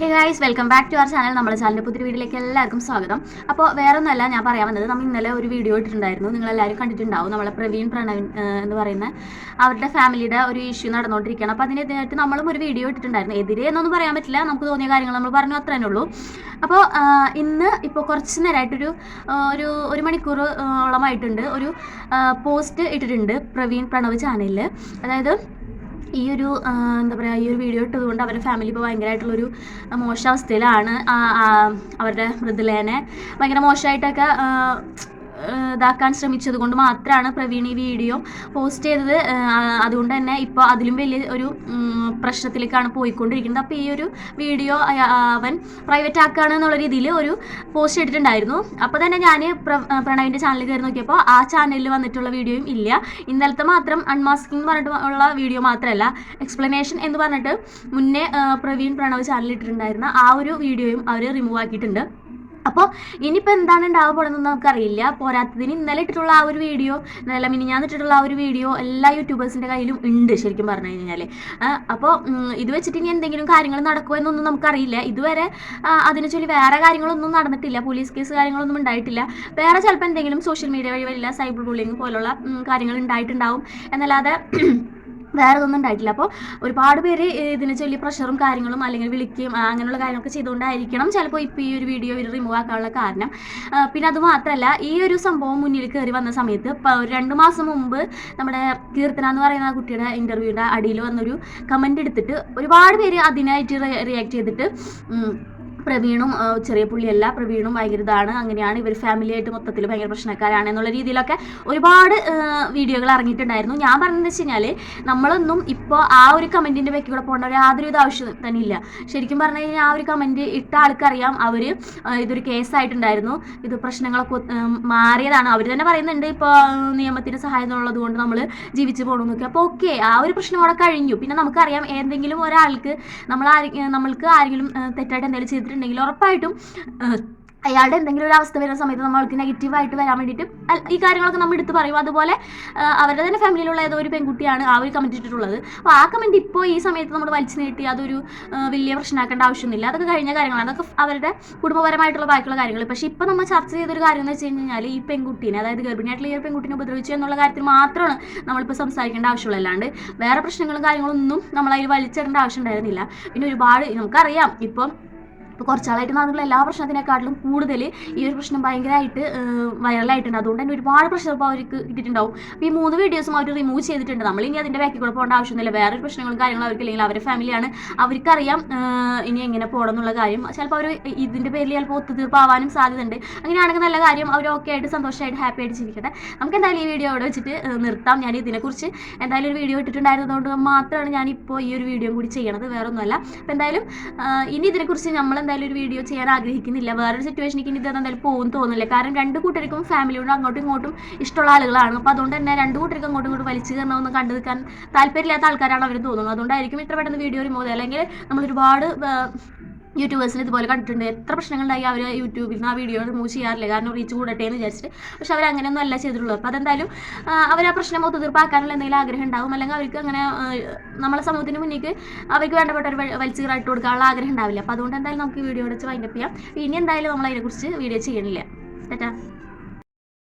Hey guys welcome back to our channel നമ്മുടെ ചാനലിന്റെ പുതിയ വീഡിയോയിലേക്ക് എല്ലാവർക്കും സ്വാഗതം. അപ്പോൾ വേറെ ഒന്നല്ല ഞാൻ പറയാൻ വന്നത് നമ്മൾ ഇന്നലെ ഒരു വീഡിയോ ഇട്ടിട്ടുണ്ടായിരുന്നു. നിങ്ങളെല്ലാവരും കണ്ടിട്ടുണ്ടാവും. നമ്മളെ പ്രവീൺ പ്രണവിൻ എന്ന് പറയുന്ന അവരുടെ ഫാമിലിയുടെ ഒരു ഇഷ്യൂ നടന്നുകൊണ്ടിരിക്കുകയാണ്. അപ്പോൾ അതിനെതിരായിട്ട് നമ്മളും ഒരു വീഡിയോ ഇട്ടിട്ടുണ്ടായിരുന്നു. എതിരെ എന്നൊന്നും പറയാൻ പറ്റില്ല. നമുക്ക് തോന്നിയ കാര്യങ്ങൾ നമ്മൾ പറഞ്ഞു അത്രേ ഉള്ളൂ. അപ്പോൾ ഇന്ന് ഇപ്പോൾ കുറച്ച് നേരമായിട്ടൊരു ഒരു ഒരു മണിക്കൂർ ഓളമായിട്ടുണ്ട് ഒരു പോസ്റ്റ് ഇട്ടിട്ടുണ്ട് പ്രവീൺ പ്രണവ് ചാനലിൽ അതായത് ഈ ഒരു എന്താ പറയുക ഈ ഒരു വീഡിയോ ഇട്ടതുകൊണ്ട് അവരുടെ ഫാമിലി ഇപ്പോൾ ഭയങ്കരമായിട്ടുള്ളൊരു മോശാവസ്ഥയിലാണ്. അവരുടെ മൃദുലേനെ ഭയങ്കര മോശമായിട്ടൊക്കെ ഇതാക്കാൻ ശ്രമിച്ചത് കൊണ്ട് മാത്രമാണ് പ്രവീൺ ഈ വീഡിയോ പോസ്റ്റ് ചെയ്തത്. അതുകൊണ്ട് തന്നെ ഇപ്പോൾ അതിലും വലിയ ഒരു പ്രശ്നത്തിലേക്കാണ് പോയിക്കൊണ്ടിരിക്കുന്നത്. അപ്പോൾ ഈ ഒരു വീഡിയോ അവൻ പ്രൈവറ്റ് ആക്കുകയാണ് എന്നുള്ള രീതിയിൽ ഒരു പോസ്റ്റ് ഇട്ടിട്ടുണ്ടായിരുന്നു. അപ്പോൾ തന്നെ ഞാൻ പ്രണവിന്റെ ചാനൽ കയറി നോക്കിയപ്പോൾ ആ ചാനലിൽ വന്നിട്ടുള്ള വീഡിയോയും ഇല്ല. ഇന്നലത്തെ മാത്രം അൺമാസ്കിംഗ് പറഞ്ഞിട്ടുള്ള വീഡിയോ മാത്രമല്ല എക്സ്പ്ലനേഷൻ എന്ന് പറഞ്ഞിട്ട് മുന്നേ പ്രവീൺ പ്രണവ് ചാനലിൽ ഇട്ടിട്ടുണ്ടായിരുന്ന ആ ഒരു വീഡിയോയും അവർ റിമൂവ് ആക്കിയിട്ടുണ്ട്. അപ്പോൾ ഇനിയിപ്പോൾ എന്താണ് ഉണ്ടാവാൻ പോകുന്നതെന്ന് നമുക്കറിയില്ല. പോരാത്തതിന് ഇന്നലെ ഇട്ടിട്ടുള്ള ആ ഒരു വീഡിയോ ഇന്നലെ മിനിഞ്ഞാന്ന് ഇട്ടിട്ടുള്ള ആ ഒരു വീഡിയോ എല്ലാ യൂട്യൂബേഴ്സിന്റെ കയ്യിലും ഉണ്ട് ശരിക്കും പറഞ്ഞു കഴിഞ്ഞാൽ അപ്പോൾ ഇത് വെച്ചിട്ട് ഇനി എന്തെങ്കിലും കാര്യങ്ങൾ നടക്കുമോ എന്നൊന്നും നമുക്കറിയില്ല. ഇതുവരെ അതിനെ ചൊല്ലി വേറെ കാര്യങ്ങളൊന്നും നടന്നിട്ടില്ല. പോലീസ് കേസ് കാര്യങ്ങളൊന്നും ഉണ്ടായിട്ടില്ല. വേറെ ചിലപ്പോൾ എന്തെങ്കിലും സോഷ്യൽ മീഡിയ വഴി വലിയ സൈബർ ബുള്ളിങ് പോലുള്ള കാര്യങ്ങൾ ഉണ്ടായിട്ടുണ്ടാവും. എന്നല്ലാതെ വേറെ ഒന്നും ഉണ്ടായിട്ടില്ല. അപ്പോൾ ഒരുപാട് പേര് ഇതിനെ ചൊല്ലി പ്രഷറും കാര്യങ്ങളും അല്ലെങ്കിൽ വിളിക്കുകയും അങ്ങനെയുള്ള കാര്യങ്ങളൊക്കെ ചെയ്തുകൊണ്ടായിരിക്കണം ചിലപ്പോൾ ഇപ്പോൾ ഈ ഒരു വീഡിയോ ഇവർ റിമൂവ് ആക്കാനുള്ള കാരണം. പിന്നെ അത് മാത്രമല്ല ഈ ഒരു സംഭവം മുന്നിൽ കയറി വന്ന സമയത്ത് ഒരു രണ്ട് മാസം മുമ്പ് നമ്മുടെ കീർത്തന എന്ന് പറയുന്ന കുട്ടിയുടെ ഇന്റർവ്യൂയുടെ അടിയിൽ വന്നൊരു കമന്റ് എടുത്തിട്ട് ഒരുപാട് പേര് അതിനായിട്ട് റിയാക്ട് ചെയ്തിട്ട് പ്രവീണും ചെറിയ പുള്ളിയല്ല പ്രവീണും ഭയങ്കര ഇതാണ് അങ്ങനെയാണ് ഇവർ ഫാമിലി ആയിട്ട് മൊത്തത്തിൽ ഭയങ്കര പ്രശ്നക്കാരാണ് എന്നുള്ള രീതിയിലൊക്കെ ഒരുപാട് വീഡിയോകൾ ഇറങ്ങിയിട്ടുണ്ടായിരുന്നു. ഞാൻ പറഞ്ഞതെന്ന് വെച്ച് കഴിഞ്ഞാൽ നമ്മളൊന്നും ഇപ്പോൾ ആ ഒരു കമന്റിന്റെ കൂടെ പോകേണ്ട യാതൊരു ആവശ്യം തന്നെ ഇല്ല ശരിക്കും പറഞ്ഞു കഴിഞ്ഞാൽ ആ ഒരു കമന്റ് ഇട്ട ആൾക്കറിയാം അവർ ഇതൊരു കേസായിട്ടുണ്ടായിരുന്നു ഇത് പ്രശ്നങ്ങളൊക്കെ മാറിയതാണ്. അവർ തന്നെ പറയുന്നുണ്ട് ഇപ്പോൾ നിയമത്തിന്റെ സഹായം ഉള്ളത് കൊണ്ട് നമ്മൾ ജീവിച്ചു പോകണമെന്നൊക്കെ അപ്പോൾ ഓക്കെ ആ ഒരു പ്രശ്നം അവിടെ കഴിഞ്ഞു. പിന്നെ നമുക്കറിയാം എന്തെങ്കിലും ഒരാൾക്ക് നമ്മൾ ആരെ നമ്മൾക്ക് ആരെങ്കിലും തെറ്റായിട്ട് എന്തെങ്കിലും ചെയ്തിട്ടുണ്ടെങ്കിൽ ഉറപ്പായിട്ടും ആ, അയാളുടെ എന്തെങ്കിലും ഒരു അവസ്ഥ വരുന്ന സമയത്ത് നമ്മൾക്ക് നെഗറ്റീവായിട്ട് വരാൻ വേണ്ടിയിട്ട് ഈ കാര്യങ്ങളൊക്കെ നമ്മൾ എടുത്ത് പറയും. അതുപോലെ അവരുടെ തന്നെ ഫാമിലിയിലുള്ള ഏതോ ഒരു പെൺകുട്ടിയാണ് ആ ഒരു കമന്റ് ഇട്ടിട്ടുള്ളത്. അപ്പോൾ ആ കമന്റ് ഇപ്പോൾ ഈ സമയത്ത് നമ്മൾ വലിച്ചു നീട്ടി അതൊരു വലിയ പ്രശ്നമാക്കേണ്ട ആവശ്യമൊന്നുമില്ല. അതൊക്കെ കഴിഞ്ഞ കാര്യങ്ങളാണ്. അതൊക്കെ അവരുടെ കുടുംബപരമായിട്ടുള്ള ബാക്കിയുള്ള കാര്യങ്ങൾ. പക്ഷേ ഇപ്പോൾ നമ്മൾ ചർച്ച ചെയ്തൊരു കാര്യം എന്ന് വെച്ച് കഴിഞ്ഞാൽ ഈ പെൺകുട്ടീനെ അതായത് ഗർഭിണിയായിട്ടുള്ള ഈ ഒരു പെൺകുട്ടിനെ ഉപദ്രവിച്ചു എന്നുള്ള കാര്യത്തിൽ മാത്രമാണ് നമ്മളിപ്പോൾ സംസാരിക്കേണ്ട ആവശ്യമുള്ളൂ അല്ലാണ്ട് വേറെ പ്രശ്നങ്ങളും കാര്യങ്ങളൊന്നും നമ്മളതിൽ വലിച്ചിടേണ്ട ആവശ്യം ഉണ്ടായിരുന്നില്ല. പിന്നെ ഒരുപാട് നമുക്കറിയാം. ഇപ്പം ഇപ്പോൾ കുറച്ചാളായിട്ട് നടന്നുള്ള എല്ലാ പ്രശ്നത്തിനെക്കാട്ടിലും കൂടുതൽ ഈ ഒരു പ്രശ്നം ഭയങ്കരമായിട്ട് വൈറലായിട്ടുണ്ട്. അതുകൊണ്ട് തന്നെ ഒരുപാട് പ്രശ്നം ഇപ്പോൾ അവർക്ക് കിട്ടിയിട്ടുണ്ടാവും. അപ്പോൾ ഈ മൂന്ന് വീഡിയോസും അവർ റിമൂവ് ചെയ്തിട്ടുണ്ട്. നമ്മൾ ഇനി അതിന്റെ ബാക്കിൽ കൂടെ പോകേണ്ട ആവശ്യമൊന്നുമില്ല. വേറെ പ്രശ്നങ്ങളും കാര്യങ്ങളും അവർക്ക് ഇല്ലെങ്കിൽ അവരുടെ ഫാമിലിയാണ് അവർക്കറിയാം ഇനി എങ്ങനെ പോകണം എന്നുള്ള കാര്യം. ചിലപ്പോൾ അവർ ഇതിന്റെ പേരിൽ ചിലപ്പോൾ ഒത്തുതീർപ്പാവാനും സാധ്യതയുണ്ട്. അങ്ങനെയാണെങ്കിൽ നല്ല കാര്യം അവർ ഓക്കെ ആയിട്ട് സന്തോഷമായിട്ട് ഹാപ്പി ആയിട്ട് ജീവിക്കട്ടെ. നമുക്ക് എന്തായാലും ഈ വീഡിയോ അവിടെ വെച്ചിട്ട് നിർത്താം. ഞാൻ ഇതിനെക്കുറിച്ച് എന്തായാലും ഒരു വീഡിയോ ഇട്ടിട്ടുണ്ടായിരുന്നതുകൊണ്ട് മാത്രമാണ് ഞാൻ ഇപ്പോൾ ഈ ഒരു വീഡിയോ കൂടി ചെയ്യണത്. വേറൊന്നുമല്ല. അപ്പോൾ എന്തായാലും ഇനി ഇതിനെക്കുറിച്ച് നമ്മൾ എന്തായാലും ഒരു വീഡിയോ ചെയ്യാൻ ആഗ്രഹിക്കുന്നില്ല. വേറൊരു സിറ്റുവേഷനിലേക്ക് ഇനി ഇത് എന്തായാലും പോകും തോന്നുന്നില്ല. കാരണം രണ്ട് കൂട്ടർക്കും ഫാമിലിയോട് അങ്ങോട്ടും ഇങ്ങോട്ടും ഇഷ്ടമുള്ള ആളുകളാണ്. അപ്പോൾ അതുകൊണ്ട് തന്നെ രണ്ട് കൂട്ടർക്കും അങ്ങോട്ടും ഇങ്ങോട്ടും വലിച്ചു കയറണമെന്ന് കണ്ടു നിൽക്കാൻ താല്പര്യമില്ലാത്ത ആൾക്കാരാണ് അവർ തോന്നുന്നത്. അതുകൊണ്ടായിരിക്കും ഇത്ര പെട്ടെന്ന് വീഡിയോ റിമൂവ് അല്ലെങ്കിൽ നമ്മൾ യൂട്യൂബേഴ്സിന് ഇതുപോലെ കണ്ടിട്ടുണ്ട്. എത്ര പ്രശ്നങ്ങളുണ്ടായി അവർ യൂട്യൂബിൽ നിന്ന് ആ വീഡിയോ റിമൂവ് ചെയ്യാറില്ല? കാരണം റീച്ച് കൂടട്ടെ എന്ന് വിചാരിച്ചിട്ട്. പക്ഷെ അവർ അങ്ങനെയൊന്നും അല്ല ചെയ്തിട്ടുള്ളൂ അപ്പോൾ അതെന്തായാലും അവർ ആ പ്രശ്നം ഒത്തുതീർപ്പാക്കാനുള്ള എന്തെങ്കിലും ആഗ്രഹം ഉണ്ടാവും. അല്ലെങ്കിൽ അവർക്ക് അങ്ങനെ നമ്മളെ സമൂഹത്തിന് മുന്നിലേക്ക് അവർക്ക് വേണ്ടപ്പെട്ട ഒരു വലിച്ചു കയറായിട്ട് കൊടുക്കാനുള്ള ആഗ്രഹം ഉണ്ടാവില്ല. അപ്പോൾ അതുകൊണ്ട് എന്തായാലും നമുക്ക് വീഡിയോ വെച്ച് വൈൻഡപ്പ് ചെയ്യാം. ഇനി എന്തായാലും നമ്മൾ അതിനെക്കുറിച്ച് വീഡിയോ ചെയ്യണില്ല. ടാറ്റാ.